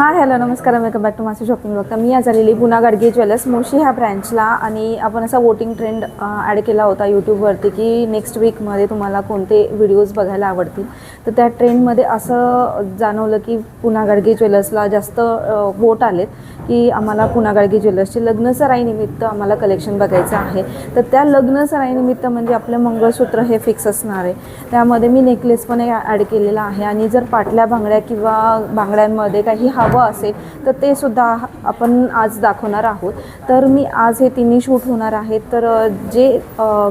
हां हॅलो नमस्कार welcome back to मासे शॉपिंग बघता मी आज आलेली पुन्हा गाडगे ज्वेलर्स मोशी ह्या ब्रँचला आणि आपण असा वोटिंग ट्रेंड ॲड केला होता यूट्यूबवरती की नेक्स्ट वीकमध्ये तुम्हाला कोणते व्हिडिओज बघायला आवडतील. तर त्या ट्रेंडमध्ये असं जाणवलं की पुन्हा गाडगे ज्वेलर्सला जास्त वोट आलेत की आम्हाला पुन्हा गाडगे ज्वेलर्सचे लग्न सराईनिमित्त आम्हाला कलेक्शन बघायचं आहे. तर त्या लग्न सराईनिमित्त म्हणजे आपलं मंगळसूत्र हे फिक्स असणार आहे. त्यामध्ये मी नेकलेस पण ॲड केलेला आहे. आणि जर पाटल्या बांगड्या किंवा बांगड्यांमध्ये काही हवं असेल तर ते सुद्धा आपण आज दाखवणार आहोत. तर मी आज हे तिन्ही शूट होणार आहेत तर जे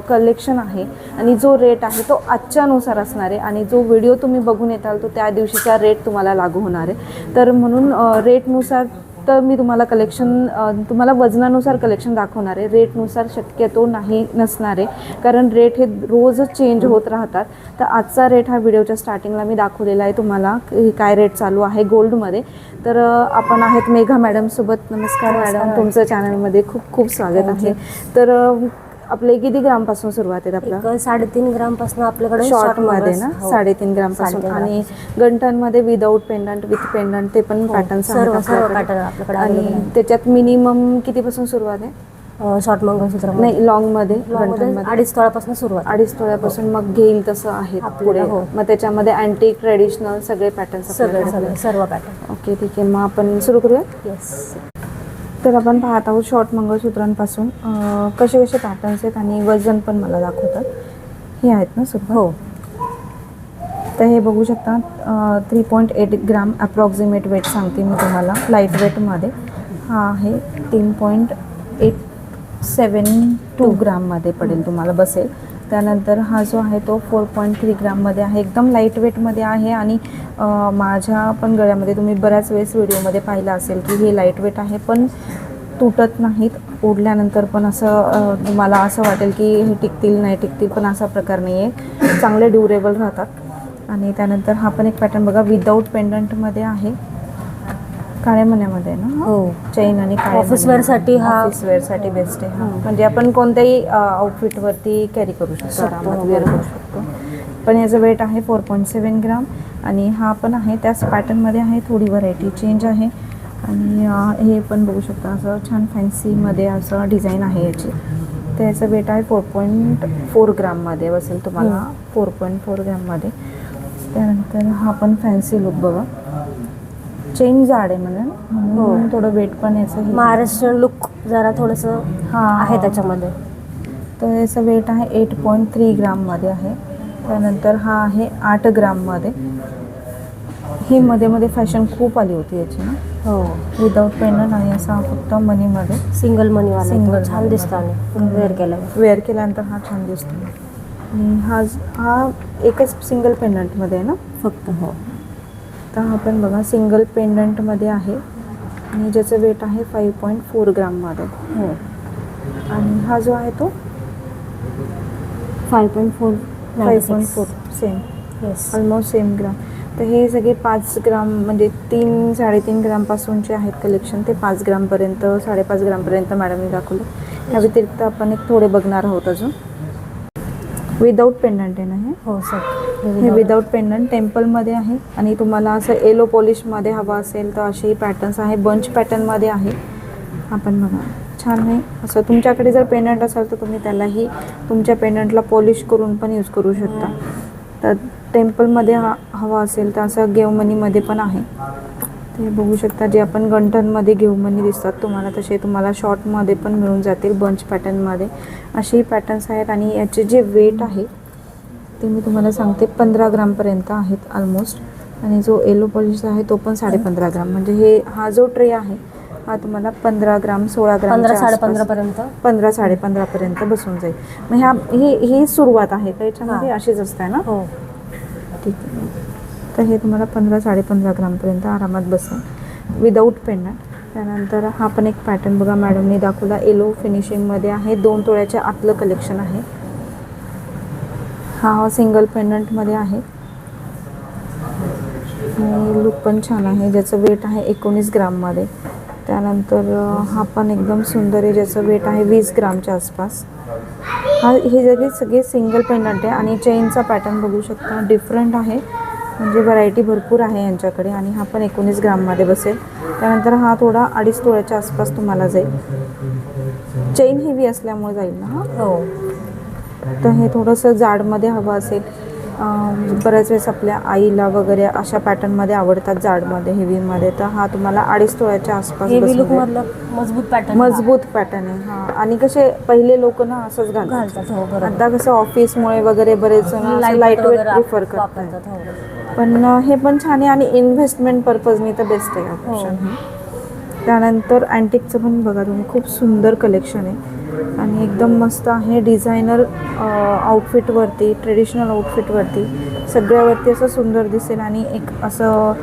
कलेक्शन आहे आणि जो रेट आहे तो आजच्यानुसार असणार आहे आणि जो व्हिडिओ तुम्ही बघून येताल तो त्या दिवशीचा रेट तुम्हाला लागू होणार आहे. तर म्हणून रेटनुसार तर मी तुम्हाला कलेक्शन तुम्हाला वजनानुसार कलेक्शन दाखवणार आहे. रेटनुसार शक्यतो नाही नसणार आहे. कारण रेट हे रोजच चेंज होत राहतात. तर आजचा रेट हा व्हिडिओच्या स्टार्टिंगला मी दाखवलेला आहे. तुम्हाला की काय रेट चालू आहे गोल्डमध्ये तर आपण आहेत मेघा मॅडमसोबत नमस्कार. मॅडम तुमचं चॅनलमध्ये खूप खूप स्वागत आहे. तर आपले किती ग्रामपासून सुरुवात आहे आपला? एक साडेतीन ग्रामपासून आपल्याकडे शॉर्टमध्ये ना? हो. साडेतीन ग्रामपासून साडेतीन आणि गंठनमध्ये विदाऊट पेंडंट विथ पेंडंट ते पण पॅटर्न्स हो. सर्व- सर्व pattern आपल्याकडे आणि. त्याच्यात मिनिमम कितीपासून सुरुवात आहे? शॉर्ट मंगळसूत्र नाही लॉंगमध्ये अडीच तोळापासून सुरुवात अडीच तोळ्यापासून मग घेईल तसं आहे पुढे. हो. मग त्याच्यामध्ये अँटिक ट्रेडिशनल सगळे पॅटर्न्स सगळे सगळे सर्व पॅटर्न ओके ठीक आहे. मग आपण सुरू करूया येस तर आपण पाहत आहोत शॉर्ट मंगळसूत्रांपासून. कसे कसे पॅटर्न्स आहेत आणि वजन पण मला दाखवतात. हे आहेत ना सुरुवात हो. तर हे बघू शकता three point eight gram approximate weight सांगते मी तुम्हाला लाइट वेटमध्ये हा आहे तीन पॉईंट एट सेवन टू ग्राममध्ये पडेल तुम्हाला बसेल. त्यानंतर हा जो आहे तो फोर पॉईंट थ्री ग्राममध्ये आहे. एकदम लाइट वेटमध्ये आहे आणि माझ्या पण गळ्यामध्ये तुम्ही बऱ्याच वेळेस व्हिडिओमध्ये पाहिलं असेल की हे लाइट वेट आहे पण तुटत नाहीत. ओढल्यानंतर पण असं तुम्हाला असं वाटेल की हे टिकतील नाही टिकतील पण असा प्रकार नाही आहे चांगले ड्युरेबल राहतात. आणि त्यानंतर हा पण एक पॅटर्न बघा विदाऊट पेंडंटमध्ये आहे. काळ्या मण्यामध्ये ना हो? चैन आणि wear साठी हा- ऑफिस वेअरसाठी बेस्ट आहे हा. म्हणजे आपण कोणत्याही आउटफिटवरती कॅरी करू शकतो आरामात वेअर करू शकतो. पण याचं वेट आहे फोर पॉईंट सेवन ग्राम आणि हा पण आहे त्याच पॅटर्नमध्ये आहे थोडी व्हरायटी चेंज आहे. आणि हे पण बघू शकता असं छान फॅन्सीमध्ये असं डिझाईन आहे याची. तर याचं वेट आहे फोर पॉईंट फोर ग्राममध्ये बसेल तुम्हाला. फोर पॉईंट फोर ग्राममध्ये त्यानंतर हा पण फॅन्सी लुक बघा. चेन जाड आहे म्हणून म्हणून हो. थोडं वेट पण याचं हे- महाराष्ट्र लुक जरा थोडस हा आहे त्याच्यामध्ये. तर याचं वेट आहे एट पॉईंट थ्री ग्राममध्ये आहे. त्यानंतर हा आहे आठ ग्राममध्ये ही मध्ये मध्ये फॅशन खूप आली होती याची ना. हो. विदाऊट पेंडंट आणि असा फक्त मनीमध्ये सिंगल मनी एकदम छान दिसतो आणि वेअर केल्यावर. वेअर केल्यानंतर हा छान दिसतो. आणि हा हा एकच सिंगल पेंडंटमध्ये आहे ना? फक्त हो. तर हा पण बघा सिंगल पेंडंटमध्ये आहे. आणि ज्याचं वेट आहे फाईव्ह पॉईंट फोर ग्राममध्ये हो. आणि हा जो आहे तो? Five point four five point four same yes almost same gram तर हे सगळे पाच ग्राम म्हणजे तीन साडेतीन ग्रामपासूनचे आहेत कलेक्शन ते पाच ग्रामपर्यंत साडेपाच ग्रामपर्यंत मॅडमने दाखवलं. त्या व्यतिरिक्त आपण एक थोडे बघणार आहोत अजून. विदाऊट पेंडंट आहे ना हे? हो सर हे विदाऊट पेंडंट टेम्पलमध्ये आहे. आणि तुम्हाला असं येलो पॉलिशमध्ये हवं असेल तर असेही पॅटर्न्स आहे. बंच पॅटर्नमध्ये आहे. आपण बघा. छान आहे. असं तुमच्याकडे जर पेंडंट असेल तर तुम्ही त्यालाही तुमच्या पेंडंटला पॉलिश करून पण यूज करू शकता. तर टेम्पलमध्ये हा हवा असेल तर असं गेवमनीमध्ये पण आहे. ते बघू शकता जे आपण गंठनमध्ये घेवमनी दिसतात. तुम्हाला तसे तुम्हाला शॉर्टमध्ये पण मिळून जातील बंच पॅटर्नमध्ये असेही पॅटर्न्स आहेत आणि याचे जे वेट आहे ते मी तुम्हाला सांगते पंधरा ग्रामपर्यंत आहेत ऑलमोस्ट आणि जो येलो पॉलिश आहे तो पण साडेपंधरा ग्राम. म्हणजे हे हा जो ट्रे आहे हा तुम्हाला पंधरा ग्राम सोळा ग्राम पंधरा साडेपंधरा पर्यंत? पंधरा साडेपंधरापर्यंत बसून जाईल. मग ह्या ही ही सुरुवात आहे तर याच्यामध्ये? हां. अशीच असते ना? हो. ठीक आहे. तर हे तुम्हाला पंधरा साडेपंधरा ग्रामपर्यंत आरामात बसेल. विदाऊट पेंडंट त्यानंतर हा पण एक पॅटर्न बघा मॅडमने दाखवला. येलो फिनिशिंगमध्ये आहे. दोन तोळ्याच्या आतलं कलेक्शन आहे. हा सिंगल पेंडंटमध्ये आहे. आणि लुक पण छान आहे. ज्याचं वेट आहे एकोणीस ग्राममध्ये त्यानंतर हा पण एकदम सुंदर आहे. ज्याचं वेट आहे वीस ग्रामच्या आसपास. हा हे जगे सगळे सिंगल पेंडंट आहे. आणि चेनचा पॅटर्न बघू शकता. डिफरंट आहे. म्हणजे व्हरायटी भरपूर आहे यांच्याकडे आणि हा पण एकोणीस ग्राममध्ये बसेल. त्यानंतर हा थोडा अडीच तोळ्याच्या आसपास तुम्हाला जाईल. चेन हेवी असल्यामुळे जाईल ना हा? हो. तर हे थोडंसं जाडमध्ये हवं असेल. बऱ्याच वेळेस आपल्या आईला वगैरे अशा पॅटर्नमध्ये आवडतात जाडमध्ये हेवीमध्ये तर हा तुम्हाला अडीच तोळ्याच्या आसपास मजबूत पॅटर्न मजबूत पॅटर्न आहे हा. आणि कसे पहिले लोक ना असंच घालतात. हो आता कसं ऑफिसमुळे वगैरे बरेच लाइट वेट प्रिफर करतात. हो पण हे पण छान आहे आणि इन्व्हेस्टमेंट पर्पजनी तर बेस्ट आहे ऑप्शन हो. हे त्यानंतर अँटिकचं पण बघा तुम्ही खूप सुंदर कलेक्शन आहे. आणि एकदम मस्त आहे डिझायनर आउटफिटवरती ट्रेडिशनल आउटफिटवरती सगळ्यावरती असं सुंदर दिसेल आणि एक असं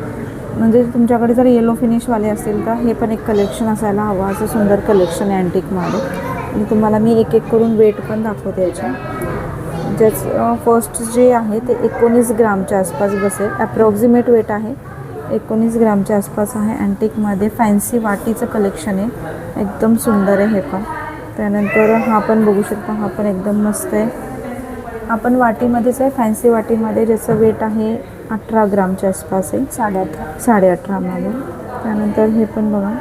म्हणजे तुमच्याकडे जर येलो फिनिशवाले असतील तर हे पण एक कलेक्शन असायला हवं. असं सुंदर कलेक्शन आहे अँटिकमध्ये आणि तुम्हाला मी एक एक करून वेट पण दाखवते याच्या ज्याचं फर्स्ट जे आहे ते एकोणीस ग्रामच्या आसपास बसेल. ॲप्रॉक्झिमेट वेट आहे. एकोणीस ग्रामच्या आसपास आहे. अँटिकमध्ये फॅन्सी वाटीचं कलेक्शन आहे. एकदम सुंदर आहे हे पण. त्यानंतर हा पण बघू शकता हा पण एकदम मस्त आहे. आपण वाटीमध्येच आहे. फॅन्सी वाटीमध्ये ज्याचं वेट आहे अठरा ग्रामच्या आसपास आहे. साडे अठरा साडे अठरामध्ये त्यानंतर हे पण बघा.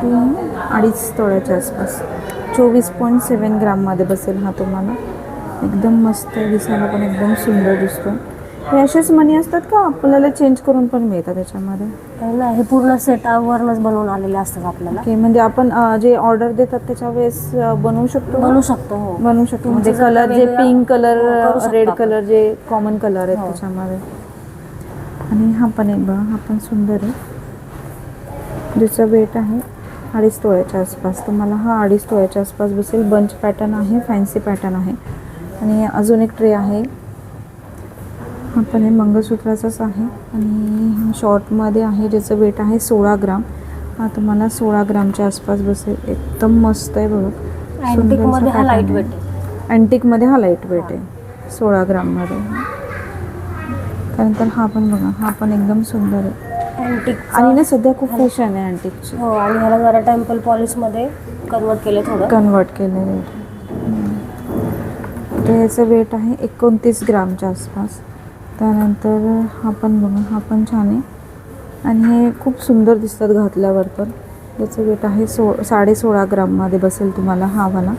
किती? अडीच तोळ्याच्या आसपास. चोवीस पॉईंट सेवन ग्राममध्ये बसेल हा तुम्हाला. एकदम मस्त दिसायला पण एकदम सुंदर दिसतो हे असेच मनी असतात का? आपल्याला चेंज करून पण मिळतात त्याच्यामध्ये हे पूर्ण सेटावरनच बनवून आलेले असतात आपल्याला. ओके म्हणजे आपण अं, जे ऑर्डर देतात त्याच्या वेळेस अं, बनवू शकतो? बनवू शकतो हो. बनवू शकतो. म्हणजे तुमचं कलर जे वेगळं- पिंक कलर हो, करू शकतो रेड आपण. कलर जे कॉमन कलर आहेत हो. त्याच्यामध्ये. आणि हा पण एक बघा हा पण सुंदर आहे. ज्याचं वेट आहे. अडीच तोळ्याच्या आसपास. तुम्हाला हा अडीच तोळ्याच्या आसपास बसेल. बंच पॅटर्न आहे फॅन्सी पॅटर्न आहे. आणि अजून एक ट्रे आहे. हा पण हे मंगळसूत्राचाच आहे. आणि शॉर्टमध्ये आहे ज्याचं वेट आहे सोळा ग्राम. हा तुम्हाला सोळा ग्रामच्या आसपास बसेल. एकदम मस्त आहे बघा. हा लाइट. वेट आहे. अँटिकमध्ये हा लाइट वेट आहे. सोळा ग्राममध्ये. त्यानंतर हा पण बघा. हा पण एकदम सुंदर आहे. अँटिक आणि ना सध्या खूप फॅशन आहे अँटिकची हो आणि ह्याला जरा टेम्पल पॉलिशमध्ये कन्वर्ट केले थोडं. कन्वर्ट केलेलं आहे. तर ह्याचं वेट आहे एकोणतीस ग्रामच्या आसपास. त्यानंतर हा पण बघा हा पण छान आहे. आणि हे खूप सुंदर दिसतात घातल्यावर पण. याचं वेट आहे सो साडे सोळा ग्राममध्ये बसेल तुम्हाला हा वाला.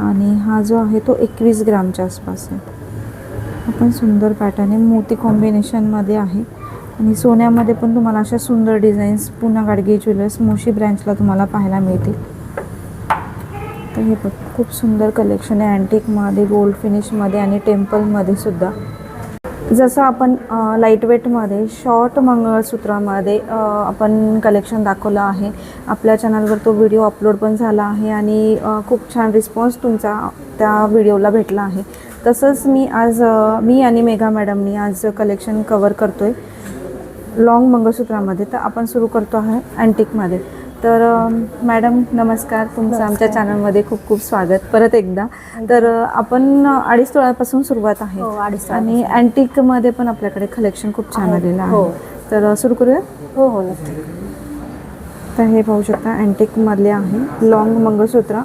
आणि हा जो आहे तो एकवीस ग्रामच्या आसपास आहे. हा पण सुंदर पॅटर्न आहे. मोती कॉम्बिनेशनमध्ये आहे. आणि सोन्यामध्ये पण तुम्हाला अशा सुंदर डिझाईन्स पुन्हा गाडगे ज्वेलर्स मोशी ब्रँचला तुम्हाला पाहायला मिळतील. तर हे बघ खूप सुंदर कलेक्शन आहे. अँटिकमध्ये गोल्ड फिनिशमध्ये आणि टेम्पलमध्ये सुद्धा. जसं आपण लाइट वेटमध्ये शॉर्ट मंगळसूत्रामध्ये आपण कलेक्शन दाखवलं आहे. आपल्या चॅनलवर तो व्हिडिओ अपलोड पण झाला आहे आणि खूप छान रिस्पॉन्स तुमचा त्या व्हिडिओला भेटला आहे. तसंच मी आज मी आणि मेघा मॅडमनी आज कलेक्शन कवर करतो आहे लॉंग मंगळसूत्रामध्ये तर आपण सुरू करतो आहे अँटिकमध्ये तर मॅडम नमस्कार. तुमचं आमच्या चॅनलमध्ये खूप खूप स्वागत. परत एकदा. तर आपण अडीच तोळ्यापासून सुरुवात आहे. हो अडीच आणि अँटिकमध्ये पण आपल्याकडे कलेक्शन खूप छान. आलेलं हो. आहे तर अ, सुरू करूया? हो हो नक्की. तर हे पाहू शकता अँटिकमधले आहे. लॉंग मंगळसूत्र.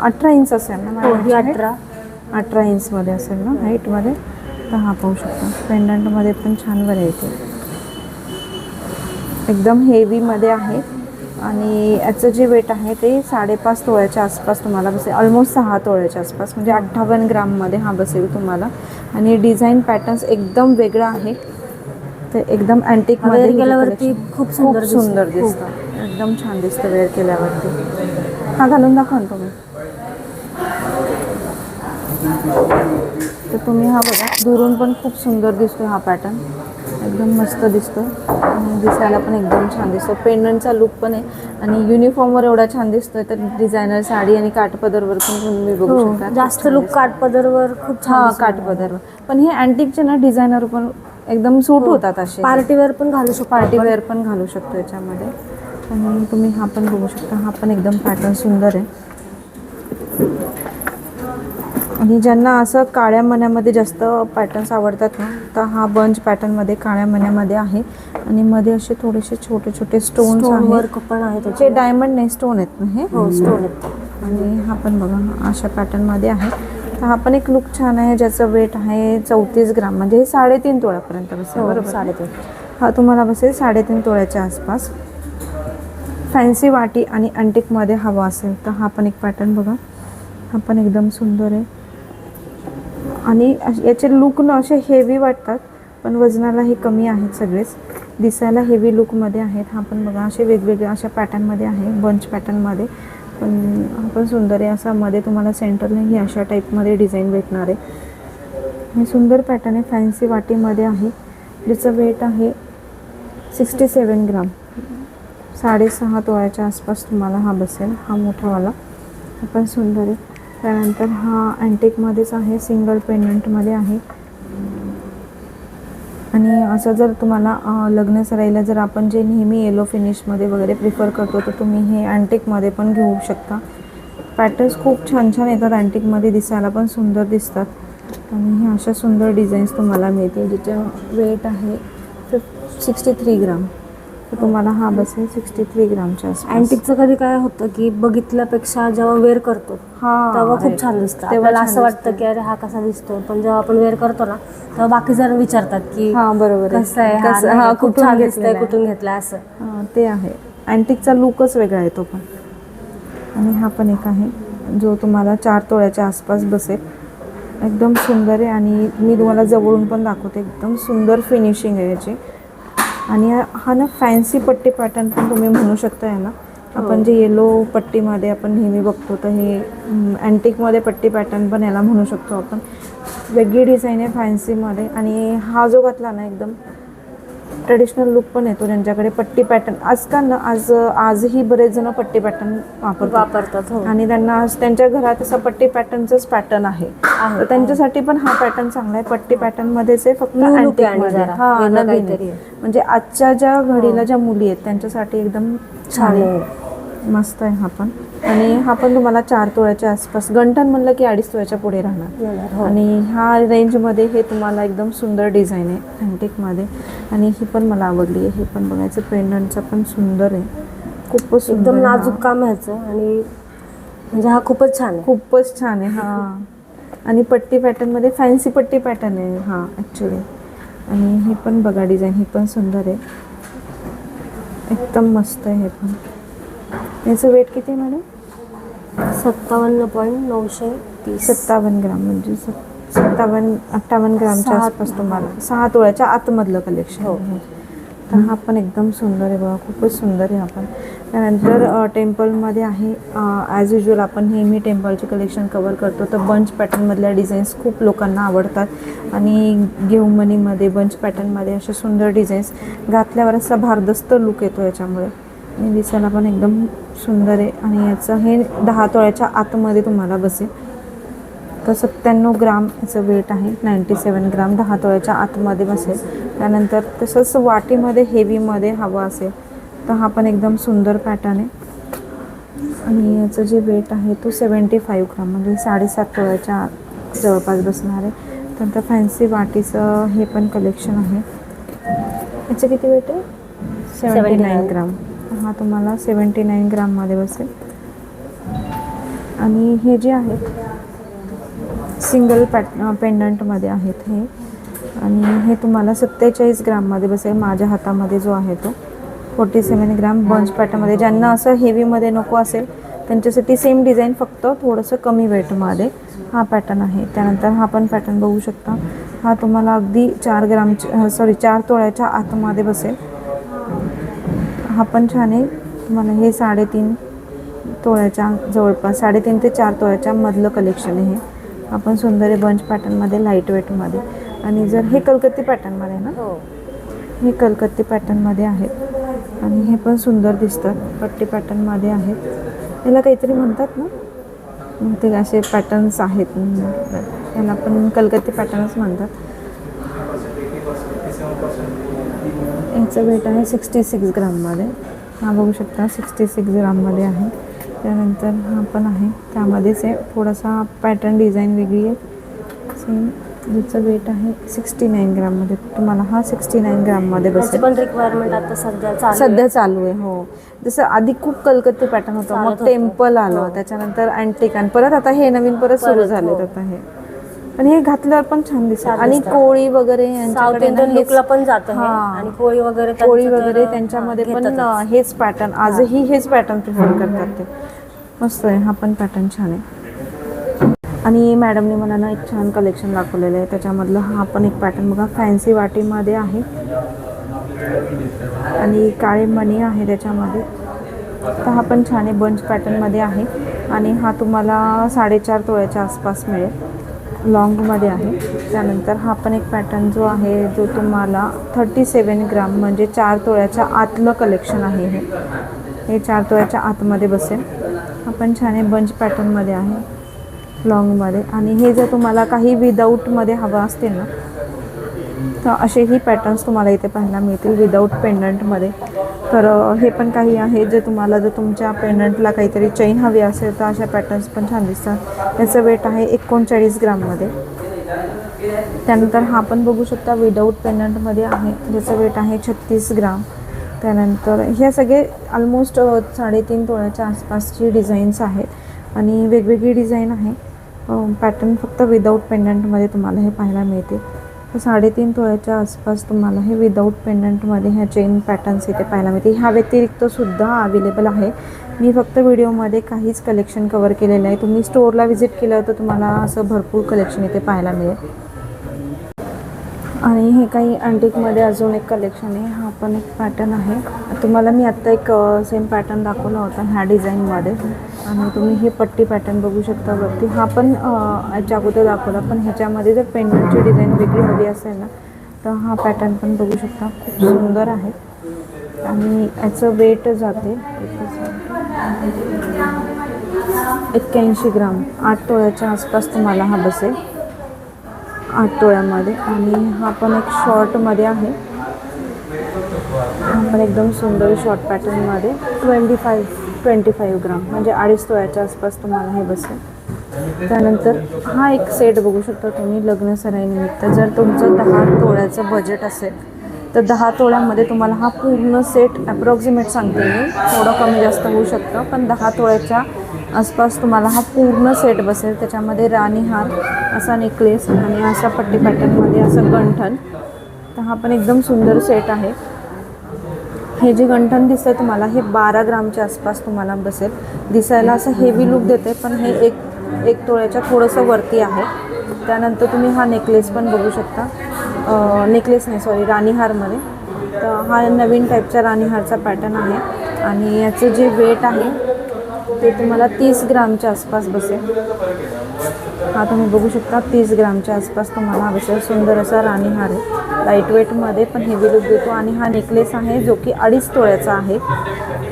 अठरा इंच असेल ना हो ही? अठरा. अठरा इंचमध्ये असेल ना? हाईटमध्ये तर हा पाहू शकता. पेंडंटमध्ये पण छान व्हरायटी एकदम हेवीमध्ये आहे. आणि याचं जे वेट आहे ते साडेपाच तोळ्याच्या आसपास तुम्हाला बसेल. ऑलमोस्ट सहा तोळ्याच्या आसपास. म्हणजे अठ्ठावन्न ग्राममध्ये हा बसेल तुम्हाला. आणि डिझाईन पॅटर्न्स एकदम वेगळा आहे. ते एकदम अँटिकमध्ये वेअर केल्यावरती खूप सुंदर सुंदर दिसतं. एकदम छान दिसतं वेअर केल्यावरती. हा घालून दाखवा ना तुम्ही. तर तुम्ही हा बघा दुरून पण खूप सुंदर दिसतो हा पॅटर्न एकदम मस्त दिसतो. आणि दिसायला पण एकदम छान दिसतो. पेंडंटचा लुक पण आहे. आणि युनिफॉर्मवर एवढा छान दिसतोय तर डिझायनर साडी आणि काठपदरवर पण तुम्ही बघू हो शकता. जास्त लुक काठपदरवर खूप छान हा काठपदरवर. पण हे अँटिकचे ना डिझायनर पण एकदम सूट होतात असे. पार्टीवेअर पण घालू शकतो पार्टी आपण. वेअर पण घालू शकतो याच्यामध्ये. आणि तुम्ही हा पण बघू शकता. हा पण एकदम पॅटर्न सुंदर आहे. आणि ज्यांना असं काळ्या मण्यामध्ये जास्त पॅटर्न्स आवडतात ना तर हा बंच पॅटर्नमध्ये काळ्या मण्यामध्ये आहे. आणि मध्ये असे थोडेसे छोटे छोटे स्टोन्स स्टोन आहेत. वर्क पण आहे जे डायमंड नाही स्टोन आहेत ना हे? हो स्टोन आहेत. आणि हा पण बघा अशा पॅटर्नमध्ये आहे. तर हा पण एक लुक छान आहे ज्याचं वेट आहे चौतीस ग्राम. म्हणजे हे साडेतीन तोळ्यापर्यंत बसेल हो बरोबर? साडेतीन. हा तुम्हाला बसेल साडेतीन तोळ्याच्या आसपास. फॅन्सी वाटी आणि अंटिकमध्ये हवा असेल तर हा पण एक पॅटर्न बघा. हा पण एकदम सुंदर आहे. आणि याचे लुक ना असे हेवी वाटतात पण वजनाला हे कमी आहेत सगळेच. दिसायला हेवी लुकमध्ये आहेत. हा पण बघा असे वेगवेगळ्या अशा पॅटर्नमध्ये आहे बंच पॅटर्नमध्ये पण हा पण सुंदर आहे. असा मध्ये तुम्हाला सेंटरला ही अशा टाईपमध्ये डिझाईन भेटणार आहे. हे सुंदर पॅटर्न आहे. फॅन्सी वाटीमध्ये आहे. ज्याचं वेट आहे सिक्स्टी सेवन ग्राम साडेसहा तोळ्याच्या आसपास तुम्हाला हा बसेल. हा मोठावाला. हा पण सुंदर आहे. त्यानंतर हा अँटिकमध्येच आहे सिंगल पेंडंटमध्ये आहे. आणि असं जर तुम्हाला लग्न सराईला जर आपण जे नेहमी येलो फिनिशमध्ये वगैरे प्रिफर करतो तर तुम्ही हे अँटिकमध्ये पण घेऊ शकता. पॅटर्न्स खूप छान छान येतात अँटिकमध्ये दिसायला पण सुंदर दिसतात. आणि हे अशा सुंदर डिझाईन्स तुम्हाला मिळतील ज्याच्या वेट आहे फिफ सिक्स्टी थ्री ग्राम तर तुम्हाला हा बसेल सिक्स्टी थ्री ग्रामच्या अँटिकचं कधी काय होतं की बघितल्यापेक्षा जेव्हा वेअर करतो हा तेव्हा. खूप छान दिसतं तेव्हा आपल्याला असं वाटतं दिसतं. की अरे हा कसा दिसतोय पण जेव्हा आपण वेअर करतो ना तेव्हा बाकी जण विचारतात की हा बरोबर. कसं आहे हा खूप कुठून छान दिसतंय? कुठून घेतलाय असं ते आहे अँटिकचा लुकच वेगळा आहे तो पण आणि हा पण एक आहे जो तुम्हाला चार तोळ्याच्या आसपास बसेल एकदम सुंदर आहे आणि मी तुम्हाला जवळून पण दाखवते एकदम सुंदर फिनिशिंग आहे याची आणि हा- हा ना फॅन्सी पट्टी पॅटर्न पण तुम्ही म्हणू शकता याला आपण जे येलो पट्टीमध्ये आपण नेहमी बघतो तर हे अँटिकमध्ये पट्टी पॅटर्न पण याला म्हणू शकतो आपण. वेगळी डिझाईन आहे फॅन्सीमध्ये आणि हा जो घातला ना एकदम ट्रेडिशनल लुक पण येतो त्यांच्याकडे पट्टी पॅटर्न आजकाल ना आज आजही बरेच जण पट्टी पॅटर्न वापरतात. वापरतात हो. आणि त्यांना त्यांच्या घरात असं पट्टी पॅटर्नचंच पॅटर्न आहे. तर त्यांच्यासाठी पण हा पॅटर्न चांगला आहे. पट्टी पॅटर्न मध्येच आहे फक्त. हा आहे. आहे. म्हणजे आजच्या ज्या घडीला ज्या मुली आहेत त्यांच्यासाठी एकदम छान आहे. मस्त आहे हा पण. आणि हा पण तुम्हाला चार तोळ्याच्या आसपास गंठन म्हणलं की अडीच तोळ्याच्या पुढे राहणार. हो. आणि ह्या रेंजमध्ये हे तुम्हाला एकदम सुंदर डिझाईन आहे अँटिकमध्ये. आणि ही पण मला आवडली आहे हे पण बघायचं पेंडंटचं पण सुंदर आहे. खूपच एकदम. नाजूक काम ह्याचं आणि म्हणजे हा खूपच छान आहे. खूपच छान आहे हा. आणि पट्टी पॅटर्नमध्ये फॅन्सी पट्टी पॅटर्न आहे हा ॲक्च्युली आणि हे पण बघा डिझाईन ही पण सुंदर आहे. एकदम मस्त आहे हे पण. याचं वेट किती आहे मॅडम सत्तावन्न पॉईंट नऊशे तीस. सत्तावन्न ग्राम म्हणजे सत- सत्तावन्न अठ्ठावन्न ग्रामच्या आसपास तुम्हाला सहा तोळ्याच्या आतमधलं कलेक्शन हो. तर हा पण एकदम सुंदर आहे बघा खूपच सुंदर आहे हा पण. त्यानंतर टेम्पलमध्ये आहे ॲज युजल आपण नेहमी टेम्पलचे कलेक्शन कवर करतो. तर बंच पॅटर्नमधल्या डिझाईन्स खूप लोकांना आवडतात. आणि गेवमनीमध्ये बंच पॅटर्नमध्ये अशा सुंदर डिझाईन्स घातल्यावर असा भारदस्त लुक येतो याच्यामुळे. दिसायला पण एकदम सुंदर आहे आणि याचं हे दहा तोळ्याच्या आतमध्ये तुम्हाला बसेल. तर सत्त्याण्णव ग्राम याचं वेट आहे नाईंटी सेवन ग्राम दहा तोळ्याच्या आतमध्ये बसेल. त्यानंतर तसंच वाटीमध्ये हेवीमध्ये हवं असेल तर हा पण एकदम सुंदर पॅटर्न आहे. आणि याचं जे वेट आहे तो सेवन्टी फाईव्ह ग्राम म्हणजे साडेसात तोळ्याच्या जवळपास बसणार आहे. त्यानंतर फॅन्सी वाटीचं हे पण कलेक्शन आहे. याचं किती वेट आहे? Seventy nine 79 gram. हा तुम्हाला सेवन्टी नाईन ग्राममध्ये बसेल. आणि हे जे आहेत सिंगल पॅट पेंडंटमध्ये आहेत हे. आणि हे तुम्हाला सत्तेचाळीस ग्राममध्ये बसेल माझ्या हातामध्ये जो आहे तो. फोर्टी सेवन ग्राम बंच पॅटर्नमध्ये ज्यांना असं हेवीमध्ये नको असेल त्यांच्यासाठी सेम डिझाईन फक्त थोडंसं कमी वेटमध्ये हा पॅटर्न आहे. त्यानंतर हा पण पॅटर्न बघू शकता. हा तुम्हाला अगदी चार ग्रामच्या सॉरी चार तोळ्याच्या आतमध्ये बसेल. हा पण छान आहे. तुम्हाला हे साडेतीन तोळ्याच्या जवळपास साडेतीन ते चार तोळ्याच्या मधलं कलेक्शन आहे हे. आपण सुंदर आहे बंच पॅटर्नमध्ये लाइट वेटमध्ये आणि जर हे कलकत्ती पॅटर्नमध्ये आहे ना? हो. हे कलकत्ती पॅटर्नमध्ये आहेत. आणि हे पण सुंदर दिसतात. पट्टी पॅटर्नमध्ये आहेत. याला काहीतरी म्हणतात ना? ते असे पॅटर्न्स आहेत. याला पण कलकत्ती पॅटर्नच म्हणतात. याचं वेट आहे सिक्स्टी सिक्स ग्राममध्ये हा बघू शकता सिक्स्टी सिक्स ग्राममध्ये आहे त्यानंतर हा पण आहे त्यामध्येच आहे थोडासा पॅटर्न डिझाईन वेगळी आहे सेम ज्याचं वेट आहे सिक्स्टी नाईन ग्राममध्ये तुम्हाला हा सिक्स्टी नाईन ग्राममध्ये बसेल पण रिक्वायरमेंट आता सध्या चालू आहे. सध्या चालू आहे हो जसं आधी खूप कलकत्ते पॅटर्न होतं मग. टेम्पल आलं हो. त्याच्यानंतर अँटिक आणि परत आता हे नवीन परत सुरू झाले हो. आता हे पण हे घातल्यावर पण छान दिसत. छान आणि. कोळी वगैरे साऊथ यांच्याकडे ना इंडियन हेच- लुकला पण जातं हे. हा. आणि कोळी वगैरे कोळी तर, वगैरे हा, त्यांच्यामध्ये पण घेतातच. अं, हेच पॅटर्न आजही हेच पॅटर्न प्रिफर करतात ते. मस्त आहे. हा पण पॅटर्न छान आहे. आणि मॅडमने मला ना एक छान कलेक्शन दाखवलेलं आहे. त्याच्यामधलं हा पण एक पॅटर्न बघा. फॅन्सी वाटीमध्ये आहे. आणि काळे मणी आहे त्याच्यामध्ये. तर हा पण छान आहे. बंच पॅटर्नमध्ये आहे. आणि हा तुम्हाला साडेचार तोळ्याच्या आसपास मिळेल. लॉंगमध्ये आहे. त्यानंतर हा पण एक पॅटर्न जो आहे जो तुम्हाला थर्टी सेवन ग्राम म्हणजे चार तोळ्याच्या आतलं कलेक्शन आहे हे. हे चार तोळ्याच्या आतमध्ये बसेल. हा पण छान आहे बंच पॅटर्नमध्ये आहे लॉंगमध्ये आणि हे जर तुम्हाला काही विदाऊटमध्ये हवं असतील ना तर असेही पॅटर्न्स तुम्हाला इथे पाहायला मिळतील विदाऊट पेंडंटमध्ये तर हे पण काही आहे जे तुम्हाला जर तुमच्या पेंडंटला काहीतरी चैन हवी असेल तर अशा पॅटर्न्स पण छान दिसतात. त्याचं वेट आहे एकोणचाळीस ग्राममध्ये. त्यानंतर हा पण बघू शकता विदाऊट पेंडंटमध्ये आहे. ज्याचं वेट आहे छत्तीस ग्राम. त्यानंतर हे सगळे ऑलमोस्ट साडेतीन तोळ्याच्या आसपासची डिझाईन्स आहेत. आणि वेगवेगळी डिझाईन आहे. पॅटर्न फक्त विदाऊट पेंडंटमध्ये तुम्हाला हे पाहायला मिळते तर साडेतीन तोळ्याच्या आसपास तुम्हाला हे विदाऊट पेंडंटमध्ये ह्या चेन पॅटर्न्स इथे पाहायला मिळते ह्या व्यतिरिक्तसुद्धा अवेलेबल आहे. मी फक्त व्हिडिओमध्ये काहीच कलेक्शन कवर केलेलं आहे तुम्ही स्टोअरला व्हिजिट केलं तर तुम्हाला असं भरपूर कलेक्शन इथे पाहायला मिळेल. आणि हे काही अँटिकमध्ये अजून एक कलेक्शन आहे. हा पण एक पॅटर्न आहे. तुम्हाला मी आत्ता एक सेम पॅटर्न दाखवला होता ह्या डिझाईनमध्ये आणि तुम्ही हे पट्टी पॅटर्न बघू शकता वरती. हा पण याच्या अगोदर दाखवला पण ह्याच्यामध्ये जर पेंडंटची डिझाईन वेगळी हवी असेल ना तर हा पॅटर्न पण बघू शकता. खूप सुंदर आहे. आणि याचं वेट जाते. एक्क्याऐंशी ग्राम. आठ तोळ्याच्या आसपास तुम्हाला हा बसेल. आठ तोळ्यामध्ये. आणि हा पण एक शॉर्टमध्ये आहे. हा पण एकदम सुंदर शॉर्ट पॅटर्नमध्ये twenty five. Twenty five gram म्हणजे अडीच तोळ्याच्या आसपास तुम्हाला हे बसेल. त्यानंतर हा एक सेट बघू शकता तुम्ही लग्नसराईनिमित्त जर तुमचं दहा तोळ्याचं बजेट असेल तर दहा तोळ्यामध्ये तुम्हाला हा पूर्ण सेट ॲप्रॉक्सिमेट सांगते मी. थोडं कमी जास्त होऊ शकतं पण दहा तोळ्याच्या आसपास तुम्हाला हा पूर्ण सेट बसेल. त्याच्यामध्ये राणी हार असा नेकलेस आणि असा पट्टी पॅटर्नमध्ये असं गंठन. तर हा पण एकदम सुंदर सेट आहे. हे जे गंठन दिसतंय तुम्हाला हे बारा ग्रामच्या आसपास तुम्हाला बसेल. दिसायला असं हेवी लुक देते पण हे एक एक तोळ्याच्या थोडंसं वरती आहे. त्यानंतर तुम्ही हा नेकलेस पण बघू शकता. नेकलेस नाही सॉरी राणीहारमध्ये. तर हा नवीन टाईपच्या राणीहारचा पॅटर्न आहे. आणि याचं जे वेट आहे ते तुम्हाला तीस ग्रामच्या आसपास बसेल. हा तुम्ही बघू शकता तीस ग्रामच्या आसपास तुम्हाला हा बसेल सुंदर असा राणीहार आहे. लाइट वेटमध्ये पण हेवी लुक देतो. आणि हा नेकलेस आहे जो की अडीच तोळ्याचा आहे.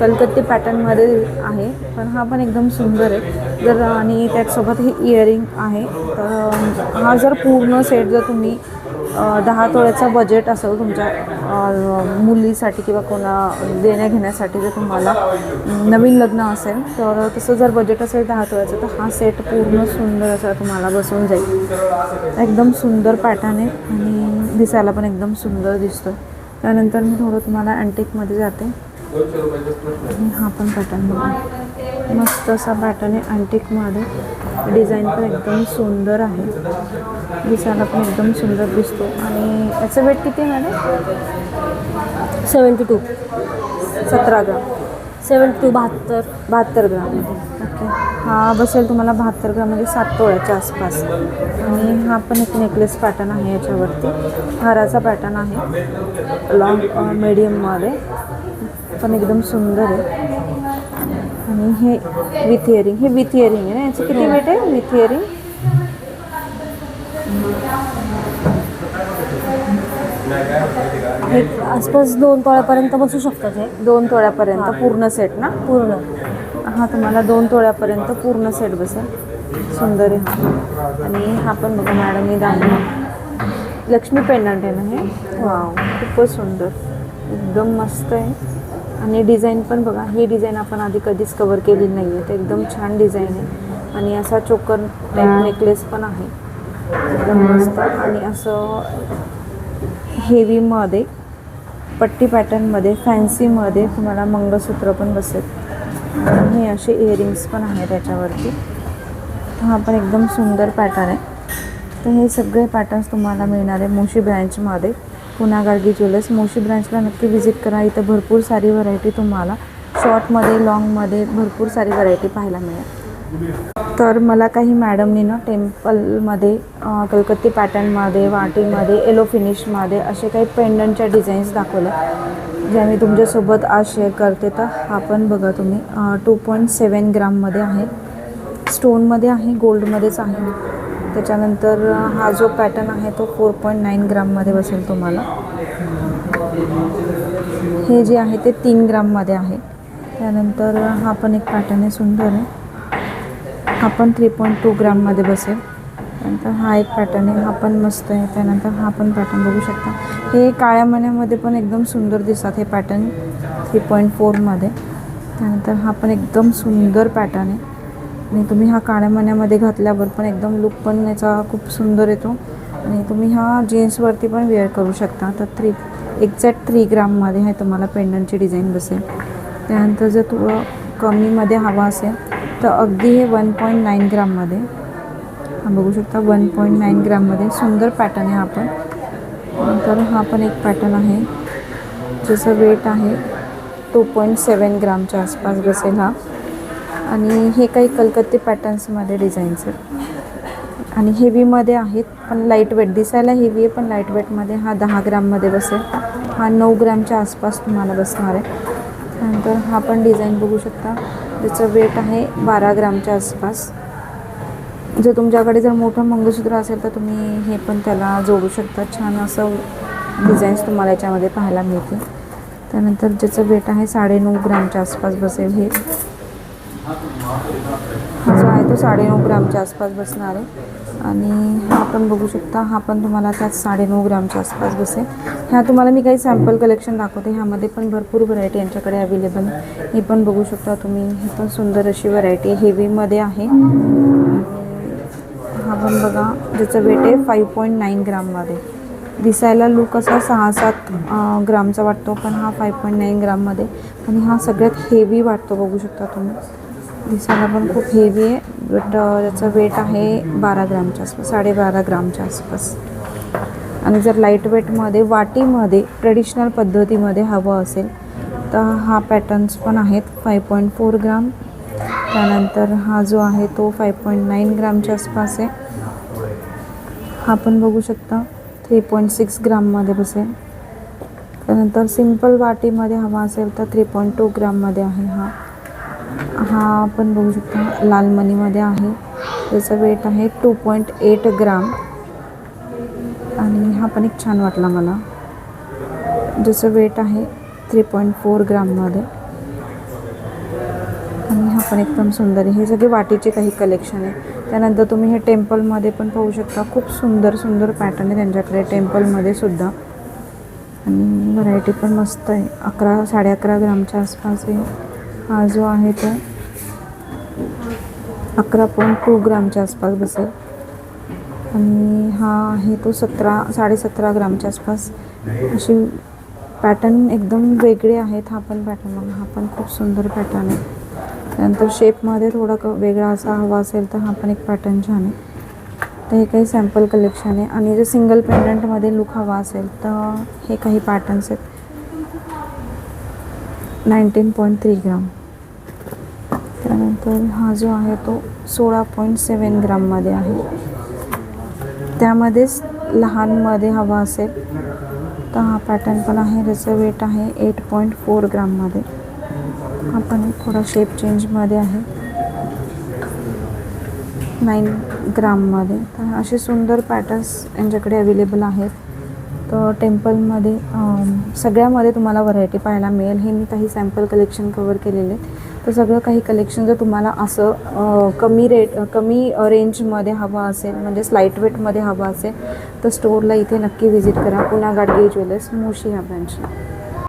कलकत्ती पॅटर्नमध्ये आहे. पण हा पण एकदम सुंदर आहे. जर आणि त्याचसोबत हे इयरिंग आहे. तर हा जर पूर्ण सेट जर तुम्ही दहा तोळ्याचा बजेट असेल तुमच्या मुलीसाठी किंवा कोणा देण्या घेण्यासाठी जर तुम्हाला नवीन लग्न असेल तर तसं जर बजेट असेल दहा तोळ्याचं तर हा सेट पूर्ण सुंदर असा तुम्हाला बसून जाईल. एकदम सुंदर पॅटर्न आहे आणि दिसायला पण एकदम सुंदर दिसतो त्यानंतर मी थोडं तुम्हाला अँटिकमध्ये जाते. हा पण पॅटर्न बघा. मस्त असा पॅटर्न आहे. अँटिकमध्ये डिझाईन पण एकदम सुंदर आहे. दिसायला पण एकदम सुंदर दिसतो. आणि याचं वेट किती आहे मॅडम सेवन्टी टू. सतरा ग्राम. सेवन्टी टू बहात्तर. बहात्तर ग्राममध्ये ओके हा बसेल तुम्हाला बहात्तर ग्राममध्ये सात तोळ्याच्या आसपास. आणि हा पण एक नेकलेस पॅटर्न आहे याच्यावरती. हाराचा पॅटर्न आहे. लॉंग मीडियममध्ये पण एकदम सुंदर आहे. आणि हे विथ इयरिंग हे विथ इयरिंग आहे ना याचं किती वेट आहे? विथ इयरिंग हे आसपास दोन तोळ्यापर्यंत बसू शकतात हे. दोन तोळ्यापर्यंत पूर्ण सेट ना? पूर्ण. हा तुम्हाला दोन तोळ्यापर्यंत पूर्ण सेट बसेल. सुंदर आहे. आणि हा पण बघा मॅडमनी दाखवला लक्ष्मी पेंडंट आहे ना हे? वाव खूपच सुंदर. एकदम मस्त आहे. आणि डिझाईन पण बघा ही डिझाईन आपण आधी कधीच कवर केली नाही आहे तर एकदम छान डिझाईन आहे. आणि असा चोकर टाईप नेकलेस पण आहे. एकदम मस्त. आणि असं हेवीमध्ये पट्टी पॅटर्नमध्ये फॅन्सीमध्ये तुम्हाला मंगळसूत्र पण बसेल. आणि हे असे इयरिंग्स पण आहे त्याच्यावरती. हा पण एकदम सुंदर पॅटर्न आहे. तर हे सगळे पॅटर्न्स तुम्हाला मिळणार आहे मोशी ब्रँचमध्ये पुन्हा गाडगी ज्वेलर्स मोशी ब्रँचला नक्की व्हिजिट करा. इथं भरपूर सारी व्हरायटी तुम्हाला. शॉर्टमध्ये लॉंगमध्ये भरपूर सारी व्हरायटी पाहायला मिळेल. तर मला काही मॅडमनी ना टेम्पलमध्ये कलकत्ती पॅटर्नमध्ये वाटीमध्ये येलो फिनिशमध्ये असे काही पेंडंटच्या डिझाईन्स दाखवल्या ज्या मी तुमच्यासोबत आज शेअर करते तर हा पण बघा तुम्ही. टू पॉईंट सेवन ग्राममध्ये आहे. स्टोनमध्ये आहे गोल्डमध्येच आहे. त्याच्यानंतर हा जो पॅटर्न आहे तो फोर पॉईंट नाईन ग्राममध्ये बसेल तुम्हाला. हे जे आहे ते तीन ग्राममध्ये आहे. त्यानंतर हा पण एक पॅटर्न आहे सुंदर आहे. हा पण थ्री पॉईंट टू ग्राममध्ये बसेल. त्यानंतर हा एक पॅटर्न आहे हा पण मस्त आहे. त्यानंतर हा पण पॅटर्न बघू शकता. हे काळ्या मण्यामध्ये पण एकदम सुंदर दिसतात हे पॅटर्न थ्री पॉईंट फोरमध्ये त्यानंतर हा पण एकदम सुंदर पॅटर्न आहे. आणि तुम्ही हा काळ्या मण्यामध्ये घातल्यावर पण एकदम लुक पण याचा खूप सुंदर येतो. आणि तुम्ही हा जीन्सवरती पण वेअर करू शकता. तर थ्री एक्झॅक्ट थ्री ग्राममध्ये हे तुम्हाला पेंडंटची डिझाईन बसेल. त्यानंतर जर थोडं कमीमध्ये हवा असेल तर अगदी हे वन पॉईंट नाईन ग्राममध्ये हा बघू शकता वन पॉईंट नाईन ग्राममध्ये सुंदर पॅटर्न आहे हा पण. नंतर हा पण एक पॅटर्न आहे. ज्याचं वेट आहे टू पॉईंट सेवन ग्रामच्या आसपास बसेल हा. आणि हे काही कलकत्ते पॅटर्न्समध्ये डिझाईन्स आहेत. आणि हेवीमध्ये आहेत पण लाइट वेट दिसायला हेवी आहे पण लाइट वेटमध्ये हा दहा ग्राममध्ये बसेल. हा नऊ ग्रामच्या आसपास तुम्हाला बसणार आहे. त्यानंतर हा पण डिझाईन बघू शकता. त्याचं वेट आहे बारा ग्रामच्या आसपास. जर तुमच्याकडे जर मोठं मंगळसूत्र असेल तर तुम्ही हे पण त्याला जोडू शकता. छान असं डिझाईन्स तुम्हाला याच्यामध्ये पाहायला मिळतील. त्यानंतर ज्याचं वेट आहे साडेनऊ ग्रामच्या आसपास बसेल हे. जो आहे तो साडेनऊ ग्रामच्या आसपास बसणार आहे. आणि हा पण बघू शकता हा पण तुम्हाला त्यात साडेनऊ ग्रामच्या आसपास बसेल. ह्या तुम्हाला मी काही सॅम्पल कलेक्शन दाखवते. ह्यामध्ये पण भरपूर व्हरायटी यांच्याकडे अवेलेबल हे पण बघू शकता तुम्ही. ही पण सुंदर अशी व्हरायटी हेवीमध्ये आहे. हा पण बघा ज्याचं वेट आहे फाईव्ह पॉईंट नाईन ग्राममध्ये दिसायला लुक असा सहा सात ग्रामचा वाटतो पण हा फाईव्ह पॉईंट नाईन ग्राममध्ये आणि हा सगळ्यात हेवी वाटतो बघू शकता तुम्ही. दिसायला पण खूप हेवी आहे बट त्याचं वेट आहे बारा ग्रामच्या आसपास साडेबारा ग्रामच्या आसपास. आणि जर लाइट वेटमध्ये वाटीमध्ये ट्रेडिशनल पद्धतीमध्ये हवं असेल तर हा पॅटर्न्स पण आहेत. फाय पॉईंट फोर ग्राम त्यानंतर हा जो आहे तो फाय पॉईंट नाईन ग्रामच्या आसपास आहे. हा पण बघू शकता थ्री पॉईंट सिक्स ग्राममध्ये बसेल. त्यानंतर सिंपल वाटीमध्ये हवा असेल तर थ्री पॉईंट टू ग्राममध्ये आहे हा. हा आपण बघू शकता लाल मनीमध्ये आहे. त्याचं वेट आहे टू पॉईंट एट ग्राम आणि हा पण एक छान वाटला मला. ज्याचं वेट आहे थ्री पॉईंट फोर ग्राममध्ये आणि हा पण एकदम सुंदर आहे. हे सगळे वाटीचे काही कलेक्शन आहे. त्यानंतर तुम्ही हे टेम्पलमध्ये पण पाहू शकता. खूप सुंदर सुंदर पॅटर्न आहे त्यांच्याकडे टेम्पलमध्ये सुद्धा. आणि व्हरायटी पण मस्त आहे. अकरा साडे अकरा ग्रामच्या आसपास आहे. हा जो आहे तो अकरा पॉईंट टू ग्रामच्या आसपास बसेल. आणि हा आहे तो सतरा साडेसतरा ग्रामच्या आसपास. अशी पॅटर्न एकदम वेगळे आहेत हा पण पॅटर्न बघा. हा पण खूप सुंदर पॅटर्न आहे. त्यानंतर शेपमध्ये थोडा क वेगळा असा हवा असेल तर हा पण एक पॅटर्न छान आहे. तर हे काही सॅम्पल कलेक्शन आहे. आणि जर सिंगल पेंडंटमध्ये लुक हवा असेल तर हे काही पॅटर्न्स आहेत. Nineteen point three gram. त्यानंतर हा जो आहे तो सोळा पॉईंट सेवन ग्राममध्ये आहे. त्यामध्येच लहानमध्ये हवा असेल तर हा पॅटर्न पण आहे. त्याचं वेट आहे एट पॉईंट फोर ग्राममध्ये हा पण थोडा शेप चेंजमध्ये आहे. नाईन ग्राममध्ये तर असे सुंदर पॅटर्न्स यांच्याकडे अवेलेबल आहेत. तर टेम्पलमध्ये सगळ्यामध्ये तुम्हाला व्हरायटी पाहायला मिळेल. हे मी काही सॅम्पल कलेक्शन कवर केलेले आहेत. तर सगळं काही कलेक्शन जर तुम्हाला असं कमी रेट कमी रेंजमध्ये हवं असेल म्हणजेच लाइट वेटमध्ये हवं असेल तर स्टोअरला इथे नक्की व्हिजिट करा. पुन्हा गाडगे ज्वेलर्स मोशी ह्या ब्रँचला